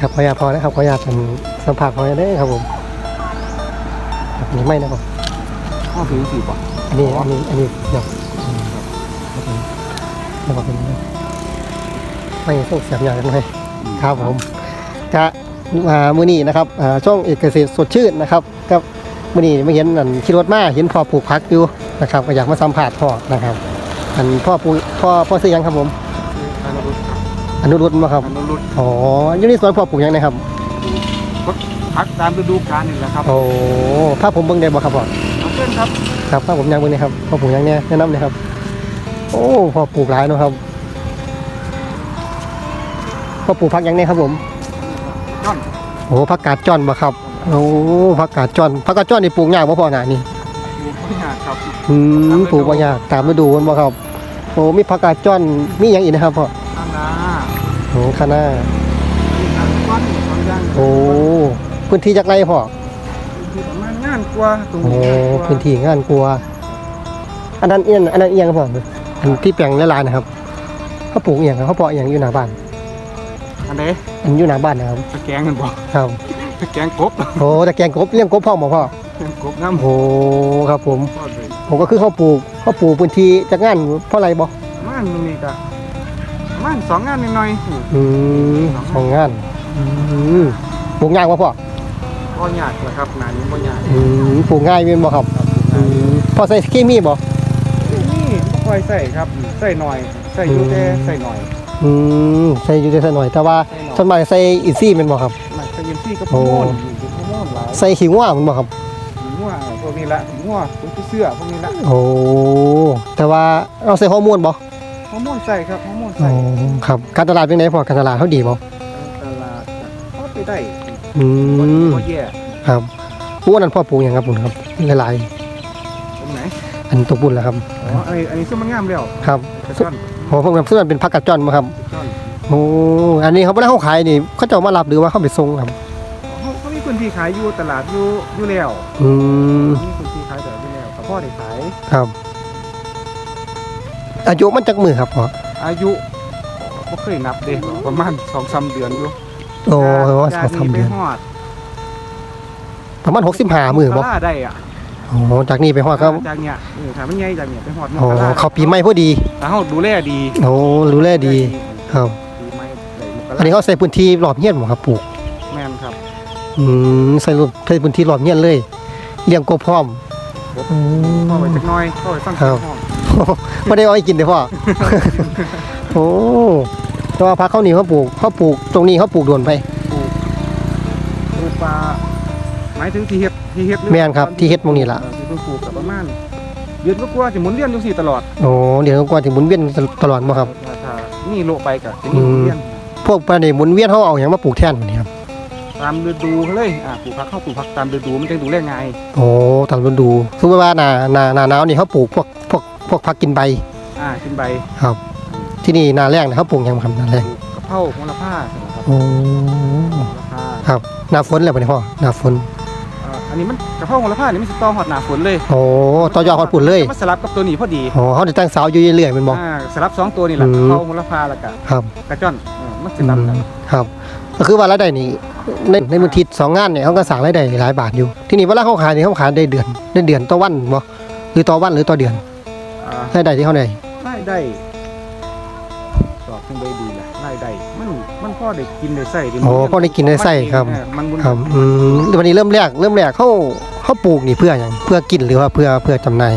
ครับขออนุญาตพอนะครับขออนุญาตผมสัมผัสพอได้ครับผมครับนี่ไม่นะครับห้าถึงสี่ป่ะอันนี้อันนี้อันนี้เดี๋ยวอืมครับผมแล้วก็เป็นไม่ต้องเสียบยางกันไหมครับผมกะมามื้อนี้นะครับอ่าช่องเอกเกษตรสดชื่นนะครับกับมื้อนี้มาเห็นอันขี่รถมาเห็นพ่อปลูกผักอยู่นะครับก็อยากมาสัมผัสพ่อนะครับ อันพ่อปลูกพ่อพ่อซื้อหยังครับผม อนุรุตครับอนุรุตมาครับ อนุรุตอ๋ออยู่ในสวนพ่อปลูกหยังนะครับ พักตามฤดูกาลนี่แหละครับโอ้ถ้าผมเบิ่งได้บ่ครับพ่อ เอาเพื่อนครับครับถ้าผมยังเบิ่งนี่ครับพ่อปลูกหยังเนี่ยแนะนำเลยครับ โอ้พ่อปลูกหลายเนาะครับพ่อปลูกผักหยังเนี่ยครับผมย้อนโอ้ผักกาดจ้อนบ่ครับโอ้ผักกาดจ้อนผักกาดจ้อนนี่ปลูกยากบ่พ่อหน้านี่ดูพัฒนาครับอืมปลูกบ่ยากตามฤดูมันบ่ครับ โอ้มีผักกาดจ้อนมีหยังอีกนะครับพ่อข้างหน้าโอ้คะน้าอันก้อนสองอย่างโอ้พื้นที่จักไรพ่อคือประมาณงานกว่าตรงโอ้นี้งานกว่าพื้นที่งานกลัว อันนั้นเอียนอันนั้นเอียงครับพ่ออันที่แปลงละลายนะครับเขาปลูกเอียงครับเขาเพาะเอียงอยู่หน้าบ้านอันไหนอันอยู่หน้าบ้านนะครับตะแกรงกันบ่ครับตะแกรงกบโอ้แต่แกงกบเลี้ยงกบพ่อหมอพ่อแกงกบน้ำโอ้ครับผมทอดเลยผมก็คือเขาปลูกเขาปลูกพื้นที่จากงานเพราะอะไรบ่ประมาณตรงนี้ก็ประ มาณสองงานหน่อยอืมของงานอืมปลูกง่ายบ่พ่อๆก็ยากเลยครับงานนี้ก็ยากอืมปลูกง่ายเป็นบ่ครับอืมพอใส่เคมีบ่นี่บ่ค่อยใส่ครับใส่หน่อยใส่อยู่แต่ใส่หน่อยอืมใส่อยู่แต่หน่อยแต่ว่าส่วนมากใส่อินทรีย์เป็นบ่ครับหนักใส่ยิมซี่กับโอ้พวกม่อนอยู่พวกม่อนหลายใส่ขี้ง่วมันบ่ครับหิวอะพวกนี้ละหิวอะพวกเสื้อพวกนี้ละโอ้แต่ว่าเอาใส่ฮอร์โมนบ่ฮ อร์โมนใส่ครับฮอร์โมนโอ้ใส่ครับการตลาดเป็นไงพ่อการตลาดเขาดีบ่ตลาดก็ไปได้อืก็มก็แย่ครับผู้นั้นพ่อปลูกหยังครับผมครับหลายตรงไหนๆอันตกบุญแล้วครับ อ๋ออันนี้อันนี้ซึ่งมันงามแล้วครับกระช่อนโอ้พวกนั้นซึ่งมันเป็นผักกัดจอนมาครับกระช่อนโอ้อันนี้เขาไม่ได้เขาขายนี่เขาจะเอามารับหรือว่าเขาไปส่งครับ เขาเขามีพื้นที่ขายอยู่ตลาดอยู่อยู่แล้วอืมมีพื้นที่ขายแต่อยู่แล้วแต่พ่อได้ขายครับ อายุมันจักมือครับพ่ออายุบ่เคยนับเด้ประมาณสองสามเดือนอยู่โอ้ว่าสยองสามไปเดือนฮอดประมาณหกสิบห้ามือบ่ตลาดได้อะโอ้จากนี้ไปฮอดครับจากเนี่ยเออถ้ามันใหญ่จากเนี่ยไปฮอดโอ้ตลดเขาปีใหม่พอดีถ้าเฮาดูแลดีโอ้รู้แลดีครับปีใหม่ได้มกอันนี้เขาใส่พื้นที่รอบเฮียนบ่ครับปลูกแม่นครับอืมใส่รูปใส่พื้นที่รอบเฮียนเลยเลี้ยงกบพร้อมอืมพ่อไปจักหน้อยพ่อไปฟังครับห้อง ไม่ได้เอาให้กินเด้อพ่อ โอ้แต่ว่าพักเขานี่เขาปลูกเขาปลูกตรงนี้เขาปลูกโดนไป ปลูกปลาหมายถึงที่เฮ็ดที่เฮ็ดหรือแม่นครับที่เฮ็ดหม้องนี้ล่ะ เออที่เพิ่งปลูกกับประมาณเดือนก็กว่าจะหมุนเวียนอยู่สี่ตลอดโอ้เดี๋ยวกว่าถึงหมุนเวียนตลอดมาครับ ถ้าถ้านี่โลไปก็จะมีหมุนเวียนพวกปลาเนี่ยหมุนเวียนเขาเอาอย่างมาปลูกแทนแบบนี้ครับตามฤดูเลยอ่าปลูกผักเข้าปลูกผักตามฤดูมันจะดูแลง่ายโอ้ตามฤดูสมมติว่าหนาหนาหนาหนาวนี่เขาปลูกพวกพวก พวกผักกินใบอ่าขึ้นใบครับ ที่นี่หนาแรงเนี่ยเขาปลูกหยังครับหนาแรงปลูกกะเพราโหระพาใช่ไหมครับโอ้โหระพาครับหนาฝนเลยปะเนี่ยพ่อหนาฝนอ่าอันนี้มันกะเพราโหระพานี่มันสิต่อฮอดหน้าฝนเลยโอ้ต่อยอดฮอดปุ่นเลยมันสลับกับตัวนี้พอดีโอ้เขาจะตั้งเสาอยู่เรื่อยๆแมันบอกอ่าสลับสองตัวนี่แหละอืมกะเพราโหระพาแล้วก็ครับกระจ้อนเออมันสิอืลับกันมครับ ก็คือว่ารายได้นี่ในในมือทิศสองงานเนี่ยเขาก็สั่งรายได้หลายบาทอยู่ ที่นี่เวลาเขาขายเนี่ยเขาขายได้เดือนได้เดือนต่อวันบ่หรือต่อวันหรือต่อเดือน อ่า รายได้ที่เขาได้รายได้ตอบจังได้ดีล่ะรายได้มันมันพอได้กินได้ใส่ดิโอ้พอได้กินได้ใส่ครับเออมันบุญครับอืมวันนี้เริ่มแรกเริ่มแรกเขาเขาปลูกนี่เพื่ออย่างเพื่อกินหรือว่าเพื่อเพื่อจำหน่าย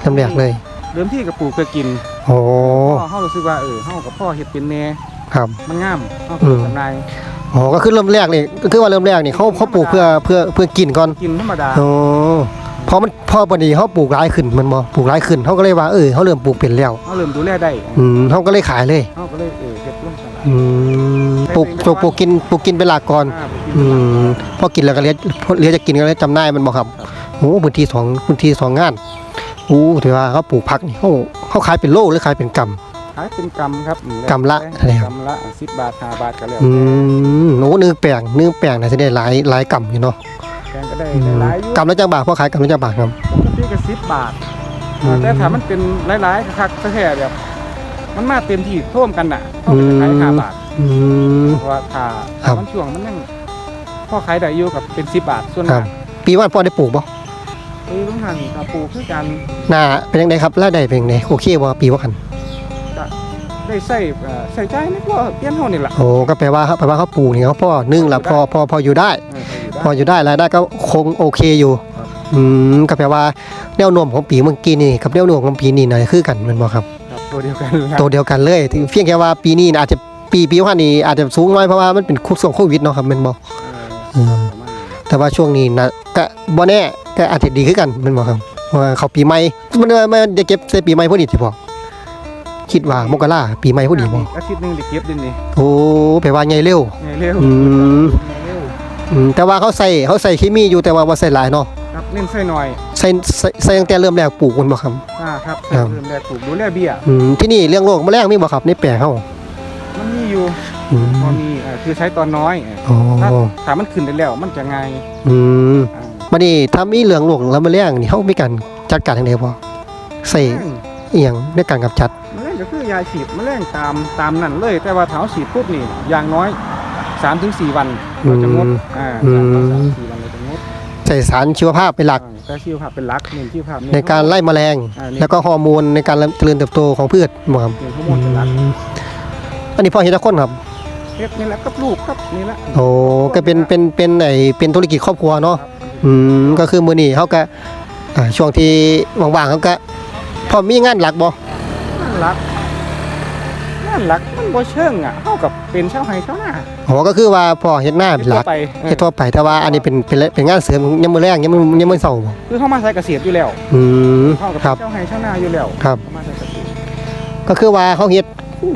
เริ่มแรกเลยเริ่มที่กับปลูกเพื่อกินโอ้พ่อเฮารู้สึกว่าเออเฮากับพ่อเฮ็ดเป็นแน่ครับ มันงามเฮาอืก็มจำหน่ายโอ้ก็คือเริ่มแรกนี่ก็คือว่าเริ่มแรกนี่เขาเขาปลูกเพื่อเพื่อเพื่อกินก่อนกินธรรมดาโอ้ พอมันพอปนี้เขาปลูกหลายขึ้นมันบ่ปลูกหลายขึ้นเขาก็เลยว่าเออเขาเริ่มปลูกเป็นแล้วเฮาเริ่มดูแลได้อืมเขาก็เลยขายเลยเฮาก็เลยเออเฮ็ดร่วมกันอืมปลูกปลูกปลูกกินปลูกกินเป็นหลักก่อนอ่าปลูกกินอืมพอกินแล้วก็เหลี้ยเหลี้ยจะกินก็เลยจำหน่ายมันบ่ครับโอ้พื้นที่สองพื้นที่สองงานโอ้ถือว่าเขาปลูกผักนี่เขาเขาขายเป็นโลหรือขายเป็นกำขายเป็นกำครับอืมกำละเท่าไหร่ครับกำละ10บาท5บาทก็แล้วอืมโอ้เนื้อแป้งเนื้อแป้งน่าจะได้หลายหลายกำอยู่เนาะแพ งก็ได้อืมหลายๆอยู่กำละจักบาทพอขายกำละจักบาทครับปกติก็10บาทอืม แต่ถ้ามันเป็นหลายๆคักๆแท้ๆแบบ มันมาเต็มที่ท่วมกันน่ะเฮาก็จะขาย5บาทออืม เพราะว่าถ้าครับมันช่วงมันยังพ่อขายได้อยู่กับเป็น10บาทส่วนครัมาบกปีว่าพ่อได้ปลูกบ่เอ้ยลุงหันกับปลูกคือกันหน้าเป็นยังไงครับรายได้เป็นยังไงโอเคบ่ปีว่ากันได้ใส่เอ่อใส่ใจในพวกเปี้ยนเฮานี่ล่ะโอ้ก็แปลว่าแปลว่าเขาปลูกนี่เขาพ่อนึ่งละพอพอพออยู่ได้ พออยู่ได้รายได้ก็คงโอเคอยู่ครับอืมก็แปลว่าแนวโน้มของปีเมื่อกี้นี่กับแนวโน้มของปีนี้น่าจะคือกันแมันบ่ครับ ครับตัวเดียวกันล่ะตัวเดียวกันเลยถึงเพียงแค่ว่าปีนี้อาจจะปีปีว่านี่อาจจะสูงน้อยเพราะว่ามันเป็นคุส่วงโควิดเนาะครับแมันบ่เอออืม ประมาณนี้แต่ว่าช่วงนี้นะก็บ่แน่ก็อาจจะดีขึ้นกันแมันบ่ครับเพราะว่าเขาปีใหม่มันมันจะเก็บใส่ปีใหม่พอดีสิบ่คิดว่ามกราปีใหม่พอดีบ่อาทิตย์หนึงได้เก็บเดินนี่โอ้แปลว่าใหญ่เร็วไงเร็วอืมไงเร็ว อืมแต่ว่าเขาใส่เขาใส่เคมีอยู่แต่ว่าบ่ใส่หลายเนาะครับเน้นใส่หน่อยใส่ใส่ใส่ตั้งแต่เริ่มแรกปลูกมันบ่ครับ อ่าครับครับ เริ่มแรกปลูกดูแลเบี้ย อืมที่นี่เรื่องโรคแมลงมีบ่ครับในแปลงเฮามันมีอยู่อืมพอมีเอ่อคือใช้ตอนน้อยเอออ๋อถ้าถ้ามันขึ้นได้แล้วมันจะง่ายอืมอ่าบัดนี้ถ้ามีเรื่องโรคแล้วแมลงนี่เฮามีการจัดการจังไดบ่ใส่อีหยังในการกำจัด แมลงก็คือยาฉีดแมลงตามตามนั่นเลย แต่ว่าเท้าฉีดปุ๊บนี่อย่างน้อย 3-4ถึง4วันเราจะงดอ่าอย่างน้อยสามถึงสี่วันเราจะงดใส่สารชีวภาพเป็นหลักอ่าแต่ชีวภาพเป็นหลักเน้นชีวภาพเน้ในการไล่แมลง อ่าเน้นแล้วก็ฮอร์โมนในการเจริญเติบโตของพืชบ่ครับเน้นฮอร์โมนเป็นหลักอืมอันนี้พ่อเฮ็ดจักคนครับเฮ็ดนี่แหละกับลูกครับนี่แหละโอ้ก็เป็นเป็นเป็นไอ้เป็นธุรกิจครอบครัวเนาะครับอืมก็คือมื้อนี้เฮาก็อ่าช่วงที่ว่างๆเฮาก็พอมีงานหลักบ่น่า รักน่ารักมันบ่เชิงอะเท่ากับเป็นชาวไร่ชาวนาอ๋อก็คือว่าพ่อเฮ็ดหน้าเป็นหลักไปเออเฮ็ดทั่วไปแต่ว่าอันนี้เป็นเป็นเป็นงานเสริมยามมื้อแรงยามมื้อยามมื้อเช้าบ่คือเข้ามาใช้เกษตรอยู่แล้วอืมเข้ากับครับชาวไร่ชาวนาอยู่แล้วครับ เข้ามาใช้เกษตร ก็คือว่าเขาเฮ็ด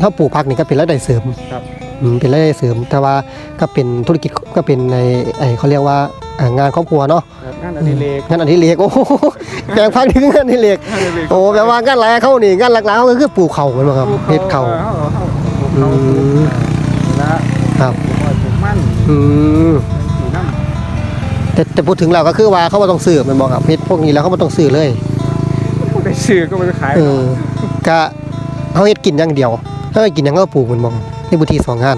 เขาปลูกผักนี่ก็เป็นรายได้เสริมครับ อืมเป็นรายได้เสริม แต่ว่าก็เป็นธุรกิจก็เป็นในไอ้เขาเรียกว่าอ่างานครอบครัวเนาะแบบงานอดิเรกงานอดิเรกโอ้โหแบ่งพักถึงงานอดิเรกงานอดิเรกโอ้แปลว่างานหลายเขานี่งานหลักๆเขาก็คือปลูกเขาเหมือนบ่ครับเฮ็ดเขาออเขาเขาปลูกอืเขาปลูกมแล้วครับปลูกอ้อยปลูกมันอืม ปลูกน้ำแต่แต่พูดถึงแล้วก็คือว่าเขาบ่ต้องซื้อแมันบ่ครับเฮ็ดพวกนี้แล้วเขาบ่ต้องซื้อเลยผู้ใดซื้อก็ไปขายเออก็เขาเฮ็ดกินอย่างเดียวถ้าให้กินหยังก็ปลูกแมันบ่ ในพื้นที่สองงาน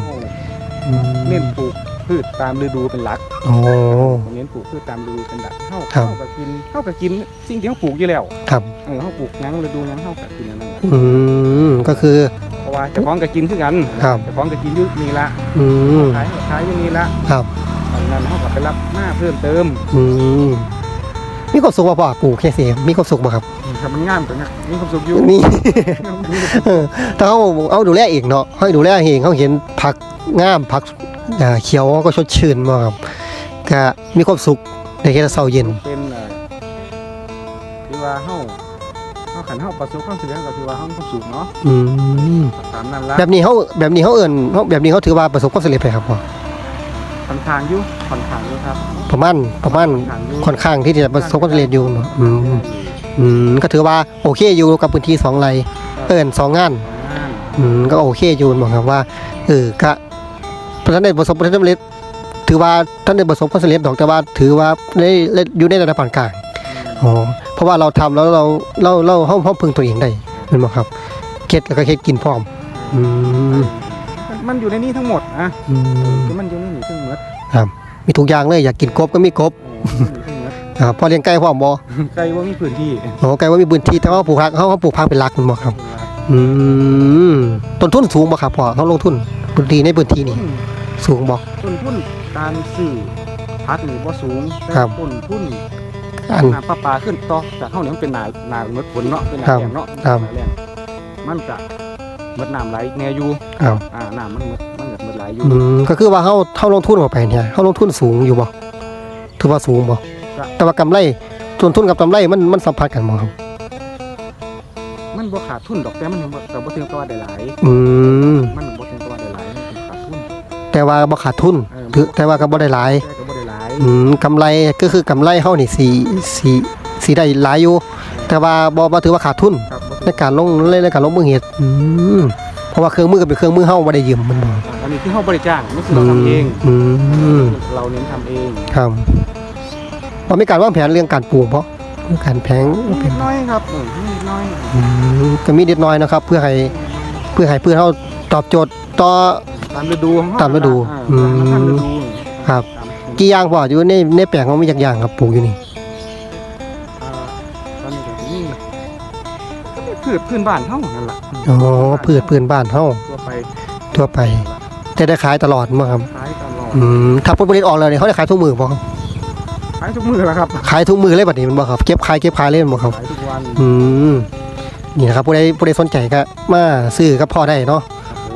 อืมเน้นปลูกพืชตามฤดูเป็นหลักโอ้เน้นปลูกพืชตามฤดูเป็นหลักเข้าครับเข้ากับกินเข้ากับกินสิ่งที่เขาปลูกอยู่แล้ว ครับเออเขาปลูกหยังฤดูหยังเข้ากับกินอันนั้นแหละอืมก็คือเพราะว่าเจ้าของก็กินคือกันครับเจ้าของก็กินอยู่นี่ละอืมขายขายอยู่นี่ละครับตอนนั้นเขาก็ไปรับหน้าเพิ่มเติม อืม มีความสุขบ่พ่อปลูกแค่เสียมีความสุขบ่ครับถ้ามันงามกว่านี้มีความสุขอยู่นี่เออถ้าเขาเอาดูแลเองเนาะเขาดูแลเองเขาเห็นผักงามผักอ่าเขียวก็สดชื่นบ่ครับก็มีความสุขในเฮ็ดเช้าเย็น เป็นเอ่อที่ว่าเฮาเฮาขันเฮาประสบความสำเร็จก็คือว่าเฮามีความสุขเนาะอืมตามนั้นละแบบนี้เขาแบบนี้เขาเอิ้นเขาแบบนี้เขาถือว่าประสบความสำเร็จไปครับพ่อ ค่อนข้างอยู่ค่อนข้างอยู่ครับ ประมาณประมาณอยู่ค่อนข้างที่จะประสบความสำเร็จอยู่เนาะอืมอืมก็ถือว่าโอเคอยู่กับพื้นที่สองไร่เอิ้นสองงานงานอืมก็โอเคอยู่บอกครับว่าเออก็ท่านได้ประสบความสำเร็จ ถือว่าท่านได้ประสบความสำเร็จดอกแต่ว่าถือว่าได้ได้อยู่ในระดับปานกลางอ๋อเพราะว่าเราทำแล้วเราเราเราห้องห้องพึงตัวเองได้เป็นบอกครับเค็ดแล้วก็เค็ดกินพร้อมอืม มันอยู่ในนี้ทั้งหมดอะอืมคือมันอยู่ในนี้ทั้งหมดมีทุกอย่างเลยอยากกินกบก็มีกบโอ้มันอยู่ทั้งหมดอ่าพอเลี้ยงไก่พร้อมบ่ไกลว่ามีพื้นที่โอ้ไก่ว่ามีพื้นที่แต่ว่าปลูกผักเขาเขาปลูกผักเป็นหลักแมันบ่ครับ อืมต้นทุนสูงบ่ครับพ่อเขาลงทุนพื้นที่ในพื้นที่นี่ สูงบ่ ต้นทุนการซื้อพักนี่บ่สูงแต่ครับ ต้นทุนอัน น้ำประปาขึ้นต่อจากเฮาเนี่ยมันเป็นนานาเมดฝนเนาะเป็นนาครับแรงเนาะครับนาแรงมันจะเมดน้ำไหลแน่อยู่ครับอ่าน้ำมันเมดมันก็เมดไหลอยู่อืมก็คือว่าเขาเขาลงทุนเข้าไปเนี่ยเขาลงทุนสูงอยู่บ่ถือว่าสูงบ่แต่ว่ากำไรต้นทุนกับกำไรมันมันสัมพันธ์กันบ่ครับมันบ่ขาดทุนดอกแต่มันยังบ่แต่บ่ถึงกับว่าได้หลายอืมมันบ่ถึงกับว่าได้หลายมันเป็นขาดทุนแต่ว่าบ่ขาดทุนเออถือแต่ว่าก็บ่ได้หลาย แต่ก็บ่ได้หลายอืมกำไรก็คือกำไรเฮานี่สิสิสิได้หลายอยู่ แต่ว่าบ่บ่ถือว่าขาดทุนครับบ่ในการลงในการลงมือเฮ็ดอืมเพราะว่าเครื่องมือก็เป็นเครื่องมือเฮาบ่ได้ยืมมันบ่อันนี้คือเฮาบริจ้างนี่คือเราทำเองอืมเราเน้นทำเองครับว่ามีการวางแผนเรื่องการปลูกบ่เรื่องการแผงนิดน้อยครับเออนิดน้อยอืมก็มีนิดน้อยนะครับ เพื่อให้เพื่อให้เพื่อเฮาตอบโจทย์ต่อ ตามฤดูของเขตามฤดูอ่อืมตามฤดูครับตามฤดูกี่อย่างพ่ออยู่ในในแปลงเขามีจักอย่างครับปลูกอยู่นี่ พืชพื้นบ้านเฮานั่นล่ะอ๋อพืชพื้นบ้านเฮาทั่วไปทั่วไป แต่ได้ขายตลอดมั้งครับขายตลอดอืมถ้าผลผลิตออกแล้วเนี่ยเขาได้ขายทุกมือบ่ครับขายทุกมื้อแล้วครับขายทุกมือเลยบัดนี้แมันบ่ครับเก็บขายเก็บขายเลยแมันบ่ครับ ขายทุกวันอืมนี่นะครับผู้ใดผู้ใดสนใจก็มาซื้อกับพ่อได้เนาะ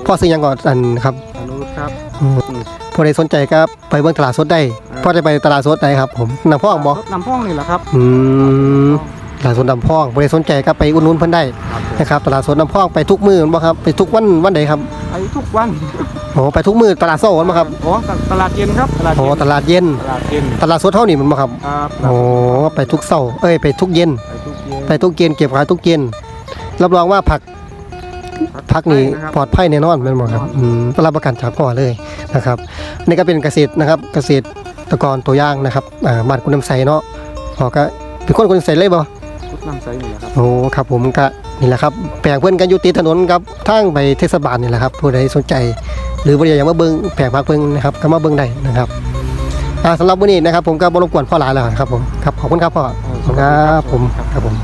พ่อซื้อหยังก่อนอันครับอนุรุตครับอืมผู้ใดสนใจก็ไปเบิ่งตลาดสดได้พ่อจะไปตลาดสดได้ครับ ผมน้ำพ่องบ่รถน้ำพ่องนี่แหละครับ อืม ตลาดสดน้ำพ่องผู้ใดสนใจก็ไปอุดหนุนเพิ่นได้ครับผมนะครับตลาดสดน้ำพ่องไปทุกมื้อแม่นบ่ครับไปทุกวันวันใดครับไปทุกวันโอ้ไปทุกมื้อตลาดเช้าแม่นบ่ครับอ๋อตลาดเย็นครับตลาดโอ้เย็นตลาดเย็นตลาดเย็นตลาดสดเท่านี้แมันบ่ครับครับโอ้ไปทุกเช้าเอ้ยไปทุกเย็น ไปทุกเย็นไปทุกเย็นเก็บขายทุกเย็นรับรองว่าผักผักนี่นะครับปลอดภัยแน่นอนแม่นบ่ครับอืมรับประกันจากพ่อเลยนะครับ นี่ก็เป็นเกษตรนะครับเกษตรกรตัวอย่างนะครับอ่าบ้านคุณน้ำใสเนาะพ่อก็เป็นคนคุณน้ำใสเลยบ่ พุทธน้ำใสนี่แหละครับ โอ้ครับผมก็นี่แหละครับแปลงเพื่อนกันอยู่ติดถนนครับทางไปเทศบาลนี่แหละครับผู้ใดสนใจ หรือบ่ได้อยากมาเบิ่งแปลงผักเพิ่งนะครับก็มาเบิ่งได้นะครับอ่าสำหรับวันนี้นะครับ ผมก็บ่รบกวนพ่อหลายแล้วครับผมครับขอบคุณครับพ่อขอบคุณครับผมครับผม